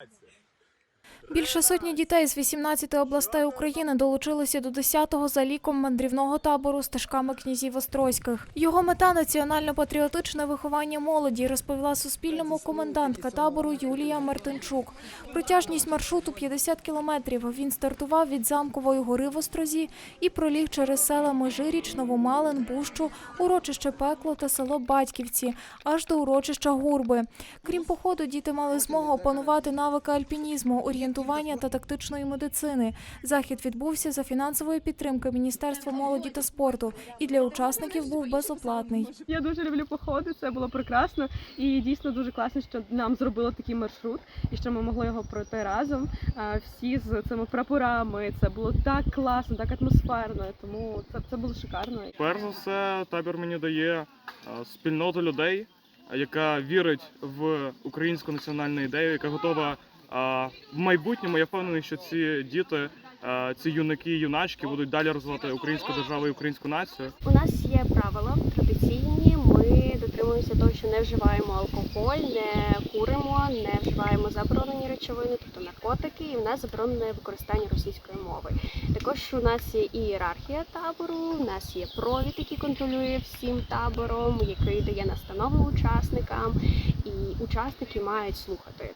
That's it. Більше сотні дітей з 18 областей України долучилися до 10-го за ліком мандрівного табору стежками князів Острозьких. Його мета національно-патріотичне виховання молоді, розповіла Суспільному комендантка табору Юлія Мартинчук. Протяжність маршруту 50 кілометрів. Він стартував від замкової гори в Острозі і проліг через села Межиріч, Новомалин, Бущу, урочище Пекло та село Батьківці, аж до урочища Гурби. Крім походу, діти мали змогу опанувати навики альпінізму, орієнтування та тактичної медицини. Захід відбувся за фінансової підтримки Міністерства молоді та спорту і для учасників був безоплатний. Я дуже люблю походи, це було прекрасно і дійсно дуже класно, що нам зробили такий маршрут і що ми могли його пройти разом. Всі з цими прапорами. Це було так класно, так атмосферно. Тому це, це було шикарно. Перш за все, табір мені дає спільноту людей, яка вірить в українську національну ідею, яка готова в майбутньому. Я впевнений, що ці діти, ці юнаки юначки будуть далі розвивати українську державу і українську націю. У нас є правила традиційні. Ми дотримуємося того, що не вживаємо алкоголь, не куримо, не вживаємо заборонені речовини, тобто наркотики, і в нас заборонене використання російської мови. Також у нас є ієрархія табору, у нас є провід, який контролює всім табором, який дає настанови учасникам, і учасники мають слухати